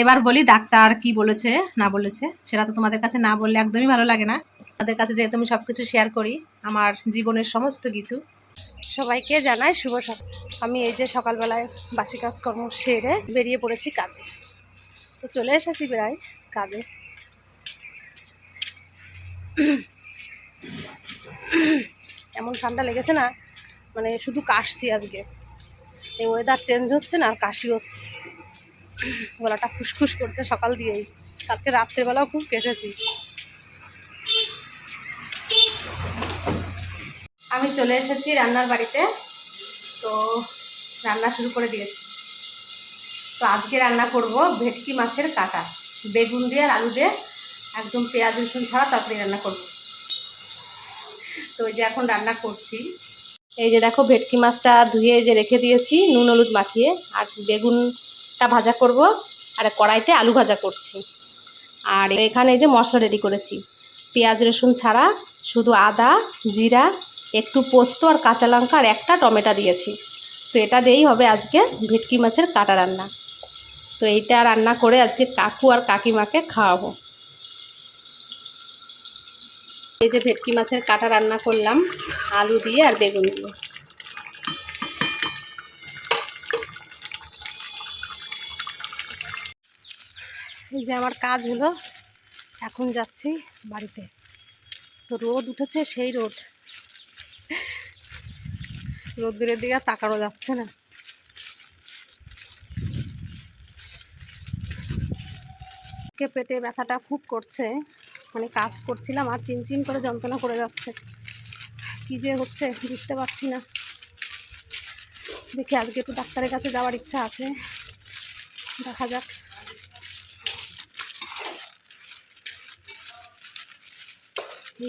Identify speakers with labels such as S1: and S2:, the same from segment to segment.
S1: এবার বলি ডাক্তার কি বলেছে, না বলেছে, সেটা তো তোমাদের কাছে না বললে একদমই ভালো লাগে না। তাদের কাছে যেহেতু আমি সব কিছু শেয়ার করি, আমার জীবনের সমস্ত কিছু। সবাইকে জানাই শুভ সকাল আমি এই যে সকালবেলায় বাসি কাজকর্ম সেরে বেরিয়ে পড়েছি কাজে। তো চলে এসেছি প্রায় কাজে। এমন ঠান্ডা লেগেছে না মানে শুধু কাশছি আজকে। এই ওয়েদার চেঞ্জ হচ্ছে না আর কাশি হচ্ছে। গলাটা খুসখুস করছে সকাল দিয়েই। কালকে রাত্রেবেলাও খুব কেটেছি। আমি চলে এসেছি রান্নার বাড়িতে। তো রান্না শুরু করে দিয়েছি। তো আজকে রান্না করব ভেটকি মাছের কাটা। বেগুন দিয়ে আর আলু দিয়ে একদম পেঁয়াজ, রসুন ছাড়া তরকারি রান্না করব। তো এই যে এখন রান্না করছি। এই যে দেখো ভেটকি মাছটা ধুয়ে যে রেখে দিয়েছি, নুন, হলুদ মাখিয়ে। আর বেগুনটা ভাজা করব আর কড়াইতে আলু ভাজা করছি। আর এখানে যে মশলা রেডি করেছি। পেঁয়াজ, রসুন ছাড়া শুধু আদা, জিরা, একটু পোস্ত আর কাঁচা লঙ্কা আর একটা টমেটো দিয়েছি। তো এটা দিয়েই হবে আজকে ভেটকি মাছের কাটা রান্না। তো এইটা রান্না করে আজকে কাকু আর কাকিমাকে খাওয়াবো। এই যে ভেটকি মাছের কাটা রান্না করলাম, আলু দিয়ে আর বেগুন দিয়ে। এই যে আমার কাজ হলো, এখন যাচ্ছি বাড়িতে। তো রোদ উঠেছে, সেই রোদ। রোদ্দুরের দিকে তাকানো যাচ্ছে না। কে পেটে ব্যথাটা খুব করছে মানে কাজ করছিলাম আর চিনচিন করে যন্ত্রণা করে যাচ্ছে। কী যে হচ্ছে, বুঝতে পারছি না। দেখি আজকে একটু ডাক্তারের কাছে যাওয়ার ইচ্ছা আছে। দেখা যাক।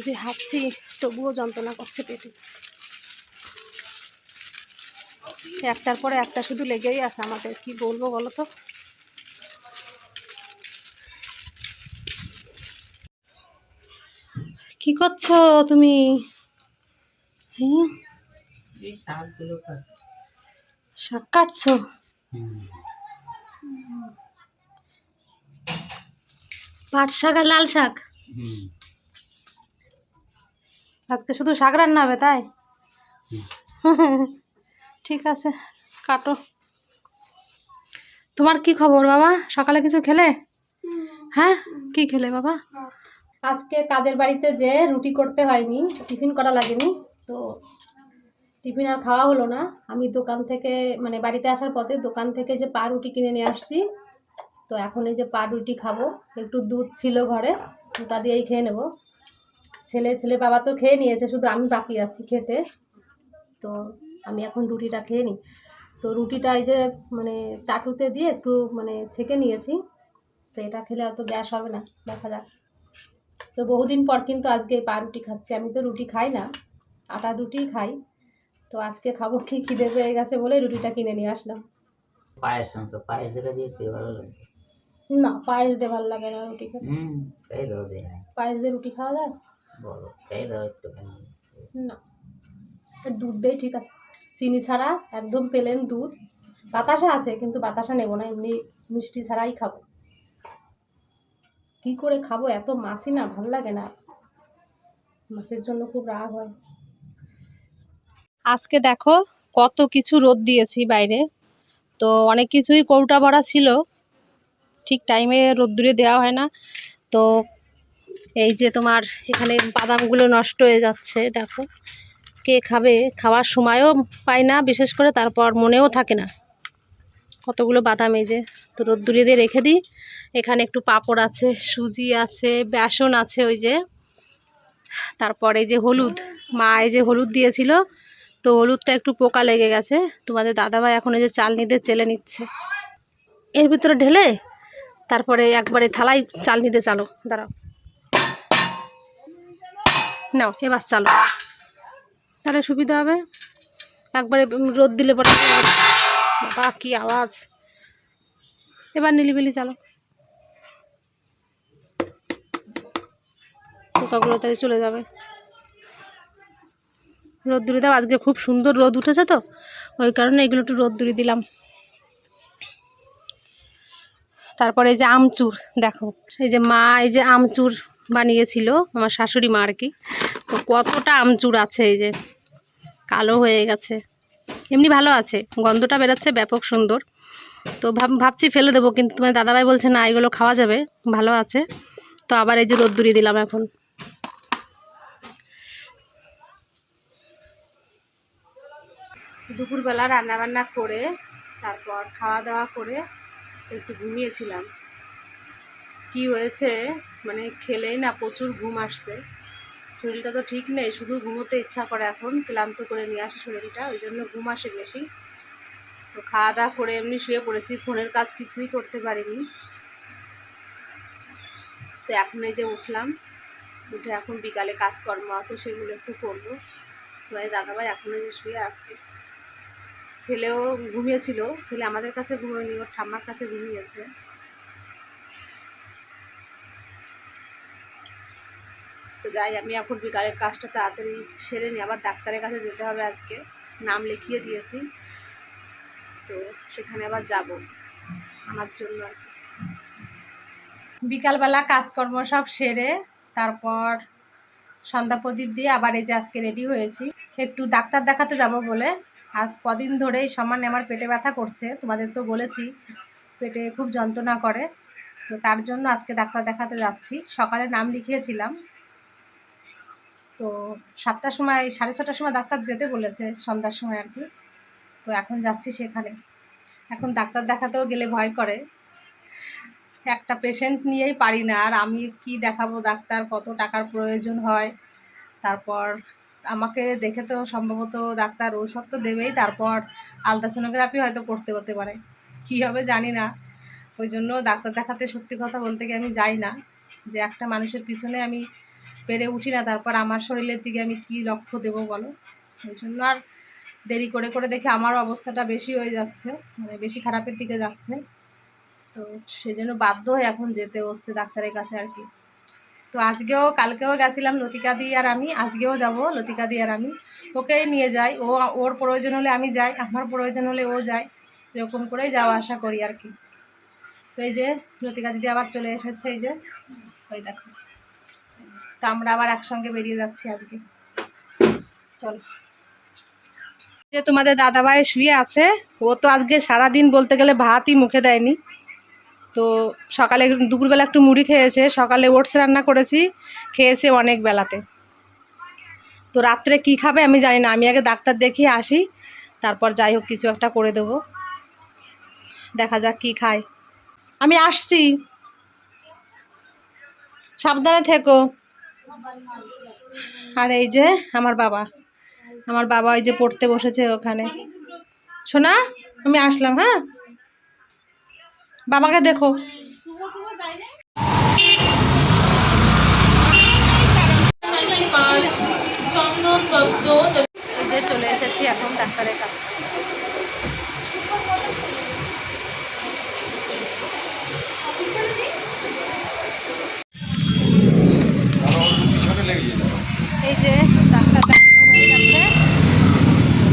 S1: যে হাঁটছি তবুও যন্ত্রণা করছে পেটে। একটার পরে একটা শুধু লেগেই আছে আমাদের কি বলব বলো তো? কি করছ তুমি? হ্যাঁ? শাক কাটছো? পাট শাক আর লাল শাক?
S2: হুম।
S1: আজকে শুধু শাক রান্না হবে তাই? ঠিক আছে কাটো। তোমার কি খবর বাবা? সকালে কিছু খেলে? হ্যাঁ? কি খেলে বাবা? আজকে কাজের বাড়িতে যে রুটি করতে হয়নি টিফিন করা লাগেনি তো টিফিন আর খাওয়া হলো না। আমি দোকান থেকে মানে বাড়িতে আসার পথে দোকান থেকে যে পা রুটি কিনে নিয়ে আসছি তো এখন এই যে পা রুটি খাব একটু দুধ ছিল ঘরে ওটা দিয়েই খেয়ে নেব। ছেলে ছেলে বাবা তো খেয়ে নিয়েছে শুধু আমি বাকি আছি খেতে। তো আমি এখন রুটিটা খেয়ে নিই। তো রুটিটা এই যে মানে চাটুতে দিয়ে একটু মানে ছেঁকে নিয়েছি। তো এটা খেলে অত গ্যাস হবে না দেখা যাক। তো বহুদিন পর কিন্তু আজকে পা রুটি খাচ্ছি। আমি তো রুটি খাই না আটা রুটিই খাই। তো আজকে খাব কি খিদে পেয়ে গেছে বলে রুটিটা কিনে নিয়ে আসলাম।
S2: পায়েস আনছো? পায়েস দেখা দিয়ে ভালো লাগে?
S1: না পায়েস দিয়ে ভালো লাগে না রুটি খেতে। পায়েস দিয়ে রুটি খাওয়া যায়?
S2: বলো খাই দাও
S1: না। দুধ দেই ঠিক আছে। চিনি ছাড়া একদম পেলেন দুধ। বাতাসা আছে, কিন্তু বাতাসা নেব না, এমনি মিষ্টি ছাড়াই খাব। কি করে খাব? এত মাছই না, ভালো লাগে না। মাছের জন্য খুব রাগ হয়। আজকে দেখো, কত কিছু রোদ দিয়েছি বাইরে। তো অনেক কিছুই কৌটা ভরা ছিল। ঠিক টাইমে রোদ্দুরে দেওয়া হয় না। তো এই যে তোমার এখানে বাদামগুলো নষ্ট হয়ে যাচ্ছে, দেখো। কে খাবে? খাওয়ার সময়ও পায় না, বিশেষ করে তারপর মনেও থাকে না। কতগুলো বাদাম এই যে, তো রোদ্দুরে দিয়ে রেখে দিই। এখানে একটু পাঁপড় আছে, সুজি আছে, বেসন আছে ওই যে। তারপরে যে হলুদ, মা এই যে হলুদ দিয়েছিল, তো হলুদটা একটু পোকা লেগে গেছে। তোমাদের দাদাভাই এখন এই যে চাল নিতে চেলে নিচ্ছে। এর ভিতরে ঢেলে, তারপরে একবারে থালায় চাল নিতে চালো। দাঁড়াও। নাও, এবার চালো। তাহলে সুবিধা হবে। একবারে রোদ দিলে পরে বাবা কি আওয়াজ। এবার নিলিবিলি চালো। পোকাগুলো তাহলে চলে যাবে। রোদ্দুরি দাও, আজকে খুব সুন্দর রোদ উঠেছে তো। ওই কারণে এগুলো একটু রোদ রোদ্দুরি দিলাম। তারপরে এই যে আমচুর, দেখো। এই যে মা, এই যে আমচুর বানিয়েছিল আমার শাশুড়ি মা আর কি তো কতটা আমচুর আছে এই যে। কালো হয়ে গেছে। এমনি ভালো আছে, গন্ধটা বেরোচ্ছে, ব্যাপক সুন্দর। তো ভাব, ভাবছি ফেলে দেবো, কিন্তু তোমার দাদাভাই বলছে, না, এগুলো খাওয়া যাবে, ভালো আছে। তো আবার এই যে রোদ্দুরি দিলাম এখন। দুপুরবেলা রান্নাবান্না করে, তারপর খাওয়া দাওয়া করে একটু ঘুমিয়েছিলাম। কি হয়েছে? মানে খেলেই না প্রচুর ঘুম আসছে। শরীরটা তো ঠিক নেই, শুধু ঘুমোতে ইচ্ছা করে এখন, ক্লান্ত করে নিয়ে আসে শরীরটা, ওই জন্য ঘুম আসে বেশি। তো খাওয়া দাওয়া করে এমনি শুয়ে পড়েছি, ফোনের কাজ কিছুই করতে পারিনি। তো এখন এই যে উঠলাম, উঠে এখন বিকালে কাজকর্ম আছে, সেগুলো একটু করব। এই দাদাভাই এখন এই যে শুয়ে আছে। ছেলেও ঘুমিয়েছিল, ছেলে আমাদের কাছে ঘুমিয়ে ওর ঠাম্মার কাছে ঘুমিয়েছে। তো যাই, আমি এখন বিকালের কাজটা তাড়াতাড়ি সেরে নিই। আবার ডাক্তারের কাছে যেতে হবে আজকে। নাম লিখিয়ে দিয়েছি। তো সেখানে আবার যাব আমার জন্য আর বিকালবেলা কাজকর্ম সব সেরে তারপর সন্ধ্যা প্রদীপ দিয়ে আবার এই যে আজকে রেডি হয়েছি। একটু ডাক্তার দেখাতে যাব বলে। আজ কদিন ধরেই সমান আমার পেটে ব্যথা করছে। তোমাদের তো বলেছি, পেটে খুব যন্ত্রণা করে। তো তার জন্য আজকে ডাক্তার দেখাতে যাচ্ছি। সকালে নাম লিখিয়েছিলাম। তো সাতটার সময়, সাড়ে ছটার সময় ডাক্তার যেতে বলেছে, সন্ধ্যার সময় আর কি। তো এখন যাচ্ছি সেখানে। এখন ডাক্তার দেখাতেও গেলে ভয় করে। একটা পেশেন্ট নিয়েই পারি না, আর আমি কি দেখাবো ডাক্তার, কত টাকার প্রয়োজন হয়। তারপর আমাকে দেখে তো সম্ভবত ডাক্তার ঔষধ তো দেবেই, তারপর আলট্রাসোনোগ্রাফি হয়তো করতে হতে পারে। কী হবে জানি না। ওই জন্য ডাক্তার দেখাতে সত্যি কথা বলতে গিয়ে আমি যাই না। যে একটা মানুষের পিছনে আমি পেরে উঠি না, তারপর আমার শরীরের দিকে আমি কি লক্ষ্য দেবো বলো? ওই জন্য আর দেরি করে করে দেখে আমার অবস্থাটা বেশি হয়ে যাচ্ছে মানে বেশি খারাপের দিকে যাচ্ছে। তো সেজন্য বাধ্য হয়ে এখন যেতে হচ্ছে ডাক্তারের কাছে আর কি। তো আজকেও, কালকেও গেছিলাম লতিকা দি আর আমি, আজকেও যাব লতিকা দি আর আমি। ওকেই নিয়ে যাই, ও, ওর প্রয়োজন হলে আমি যাই, আমার প্রয়োজন হলে ও যায়, এরকম করেই যাওয়া আসা করি আর কি। তো এই যে লতিকা দিদি আবার চলে এসেছে, এই যে, ওই দেখো। তো আমরা আবার একসঙ্গে বেরিয়ে যাচ্ছি আজকে। চলো। যে তোমাদের দাদাভাই শুয়ে আছে, ও তো আজকে সারাদিন বলতে গেলে ভাতই মুখে দেয়নি। তো সকালে দুপুরবেলা একটু মুড়ি খেয়েছে, সকালে ওটস রান্না করেছি, খেয়েছে অনেক বেলাতে। তো রাত্রে কি খাবে আমি জানি না, আমি আগে ডাক্তার দেখিয়ে আসি, তারপর যাই হোক কিছু একটা করে দেবো। দেখা যাক কি খায়। আমি আসছি। সাবধানে থেকো। আর এই যে আমার বাবা। আমার বাবা ওই যে পড়তে বসেছে ওখানে। শোনা আমি আসলাম হ্যাঁ? বাবাকে দেখো। এই যে চলে এসেছি এখন ডাক্তারের কাছে এই যে ডাক্তার দেখানো হয়ে গেছে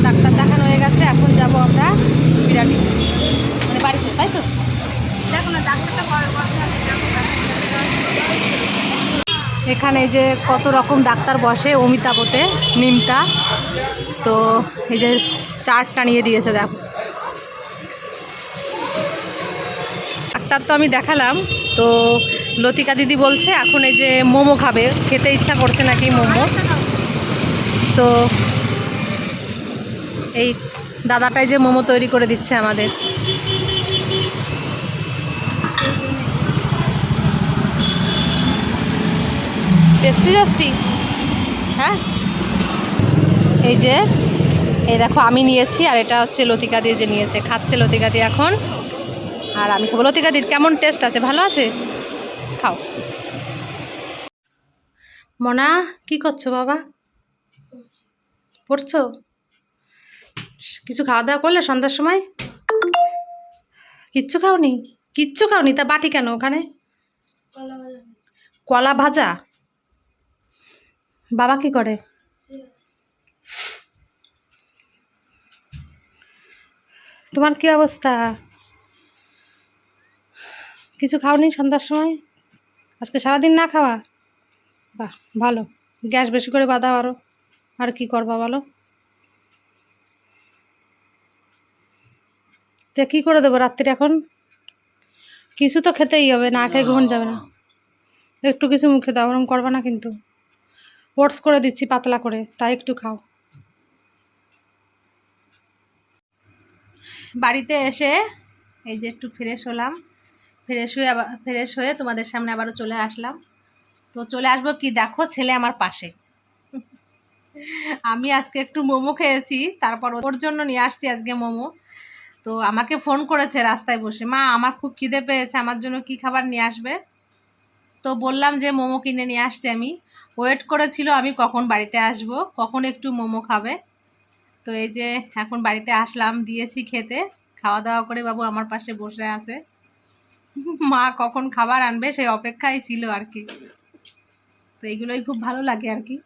S1: ডাক্তার দেখানো হয়ে গেছে এখন যাব আমরা বিরাটি মানে বাড়িতে তাই তো দেখো না ডাক্তারটা এখানে যে কত রকম ডাক্তার বসে অমিতাভতে নিমতা। তো এই যে চার্টটা টানিয়ে দিয়েছে, দেখো। ডাক্তার তো আমি দেখালাম। তো লতিকা দিদি বলছে, এখন এই যে মোমো খাবে। খেতে ইচ্ছা করছে নাকি মোমো? তো এই দাদাটাই যে মোমো তৈরি করে দিচ্ছে আমাদের। টেস্টি টেস্টি হ্যাঁ? এই যে, এই দেখো, আমি নিয়েছি আর এটা হচ্ছে লতিকা দিয়ে যে নিয়েছে। খাচ্ছে লতিকা দিয়ে এখন। আর আমি খাব লতিকা দির কেমন টেস্ট আছে? ভালো আছে? খাও। মনা, কি করছ বাবা? পড়ছো? কিছু খাওয়া দাওয়া করলে সন্ধ্যার সময়? কিচ্ছু খাওনি? কিচ্ছু খাওনি? তা বাটি কেন ওখানে? কলা ভাজা। বাবা কি করে? তোমার কি অবস্থা? কিছু খাওনি সন্ধ্যার সময়? আজকে সারাদিন না খাওয়া? বাহ, ভালো। গ্যাস বেশি করে বাঁধাও আরও আর কি করবা বলো? তো কী করে দেবো রাত্রির এখন? কিছু তো খেতেই হবে, না খেয়ে ঘুমন যাবে না। একটু কিছু মুখে দাও, ওরম করবা না কিন্তু। ওটস করে দিচ্ছি, পাতলা করে। তাই একটু খাও। বাড়িতে এসে এই যে একটু ফ্রেশ হলাম। ফ্রেশ হয়ে আবার ফ্রেশ হয়ে তোমাদের সামনে আবারও চলে আসলাম। তো চলে আসব কি? দেখো ছেলে আমার পাশে। আমি আজকে একটু মোমো খেয়েছি, তারপর ওর জন্য নিয়ে আসছি আজকে মোমো। তো আমাকে ফোন করেছে রাস্তায় বসে, মা, আমার খুব খিদে পেয়েছে, আমার জন্য কি খাবার নিয়ে আসবে? তো বললাম যে মোমো কিনে নিয়ে আসছি আমি। ওয়েট করেছিল, আমি কখন বাড়িতে আসব, কখন একটু মোমো খাবে। তো এই যে এখন বাড়িতে আসলাম, দিয়েছি খেতে। খাওয়া দাওয়া করে বাবু আমার পাশে বসে আছে। মা কখন খাবার আনবে সেই অপেক্ষায় ছিল আর কি। তো এইগুলোই খুব ভালো লাগে আর কি।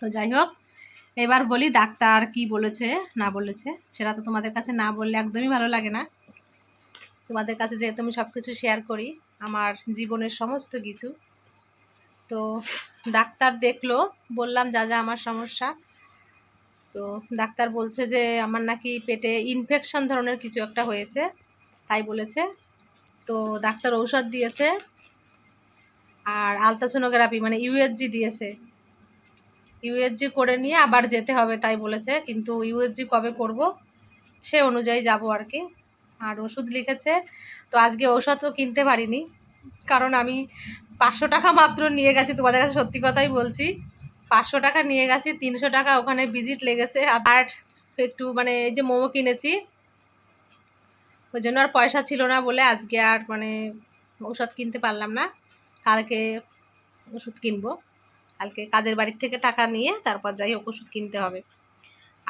S1: তো যাই হোক, এবার বলি ডাক্তার কি বলেছে, না বলেছে। সেটা তো তোমাদের কাছে না বললে একদমই ভালো লাগে না। তোমাদের কাছে যেহেতু আমি সব কিছু শেয়ার করি, আমার জীবনের সমস্ত কিছু। তো ডাক্তার দেখল, বললাম, যা যা, আমার সমস্যা। তো ডাক্তার বলছে যে, আমার নাকি পেটে ইনফেকশন ধরনের কিছু একটা হয়েছে। তাই বলেছে। তো ডাক্তার ঔষধ দিয়েছে আর আলট্রাসোনোগ্রাফি মানে ইউএসজি দিয়েছে। ইউএসজি করে নিয়ে আবার যেতে হবে, তাই বলেছে। কিন্তু ইউএসজি কবে করব, সে অনুযায়ী যাব আর কি। আর ওষুধ লিখেছে, তো আজকে ওষুধও কিনতে পারিনি। কারণ আমি পাঁচশো টাকা মাত্র নিয়ে গেছি, তোমাদের কাছে সত্যি কথাই বলছি। পাঁচশো টাকা নিয়ে গেছি, তিনশো টাকা ওখানে ভিজিট লেগেছে। আর একটু মানে এই যে মোমো কিনেছি, ওই জন্য আর পয়সা ছিল না বলে আজকে আর মানে ওষুধ কিনতে পারলাম না। কালকে ওষুধ কিনবো। কালকে কাজের বাড়ির থেকে টাকা নিয়ে তারপর যাই হোক ওষুধ কিনতে হবে।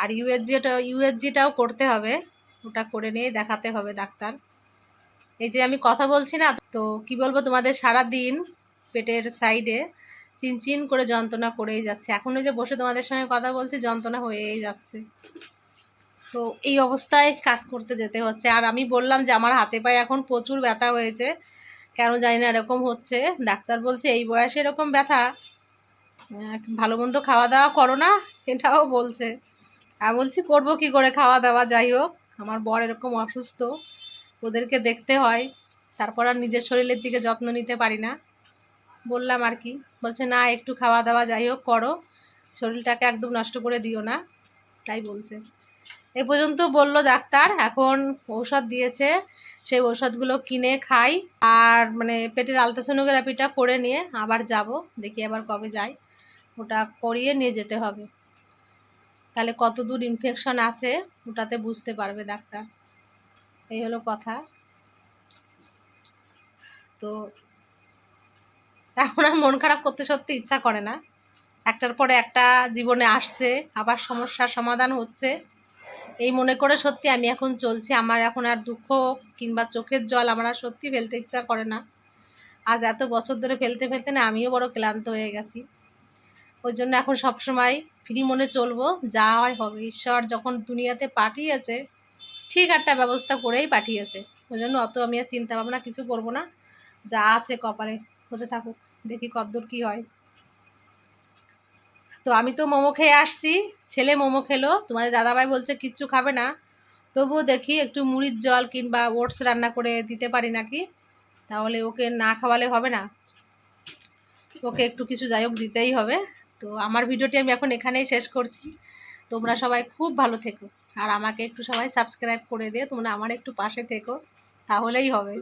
S1: আর ইউএসজিটা ইউএসজিটাও করতে হবে। ওটা করে নিয়ে দেখাতে হবে ডাক্তার। এই যে আমি কথা বলছি না, তো কি বলব তোমাদের সারা দিন পেটের সাইডে চিনচিন করে যন্ত্রণা করেই যাচ্ছে। এখন যে বসে তোমাদের সঙ্গে কথা বলছি, যন্ত্রণা হয়েই যাচ্ছে। তো এই অবস্থায় কাজ করতে যেতে হচ্ছে। আর আমি বললাম যে আমার হাতে পায়ে এখন প্রচুর ব্যথা হয়েছে। কেন জানি না, এরকম হচ্ছে। ডাক্তার বলছে, এই বয়সে এরকম ব্যথা? ভালো মন্দ খাওয়া দাওয়া করো না, এটাও বলছে। আর বলছি, করব কি করে খাওয়া দাওয়া? যাই হোক, আমার বর এরকম অসুস্থ। ওদেরকে দেখতে হয়। তারপর আর নিজের শরীরের দিকে যত্ন নিতে পারি না। বললাম আর কি, বলছে, না, একটু খাওয়া দাওয়া যাই হোক করো। শরীরটাকে একদম নষ্ট করে দিও না। তাই বলছে। এ পর্যন্ত বলল ডাক্তার, এখন ঔষধ দিয়েছে। সেই ঔষধগুলো কিনে খাই আর মানে পেটের আলট্রাসোনোগ্রাফিটা করে নিয়ে আবার যাব। দেখি আবার কবে যাই। ওটা করিয়ে নিয়ে যেতে হবে। তাহলে কত দূর ইনফেকশন আছে ওটাতে বুঝতে পারবে ডাক্তার। এই হলো কথা। তো এখন আর মন খারাপ করতে সত্যি ইচ্ছা করে না। একটার পরে একটা জীবনে আসছে, আবার সমস্যার সমাধান হচ্ছে। এই মনে করে সত্যি আমি এখন চলছি। আমার এখন আর দুঃখ কিংবা চোখের জল আমার আর সত্যি ফেলতে ইচ্ছা করে না। আজ এত বছর ধরে ফেলতে ফেলতে না, আমিও বড় ক্লান্ত হয়ে গেছি। ওই জন্য এখন সবসময় ফ্রি মনে চলবো। যা হয় হবে। ঈশ্বর যখন দুনিয়াতে পাঠিয়েছে ঠিক একটা ব্যবস্থা করেই পাঠিয়েছে। ওই জন্য অত আমি আর চিন্তা ভাবনা কিছু করব না। যা আছে কপালে, হতে থাকুক, দেখি কতদূর কী হয়। তো আমি তো মোমো খেয়ে আসছি, ছেলে মোমো খেলো, তোমাদের দাদাভাই বলছে কিচ্ছু খাবে না। তবুও দেখি একটু মুড়ির জল কিংবা ওটস রান্না করে দিতে পারি নাকি? তাহলে ওকে না খাওয়ালে হবে না। ওকে একটু কিছু যাই হোক দিতেই হবে। তো আমার ভিডিওটি আমি এখন এখানেই শেষ করছি। তোমরা সবাই খুব ভালো থেকো। আর আমাকে একটু সবাই সাবস্ক্রাইব করে দিয়ে তোমরা আমার একটু পাশে থেকো, তাহলেই হবে।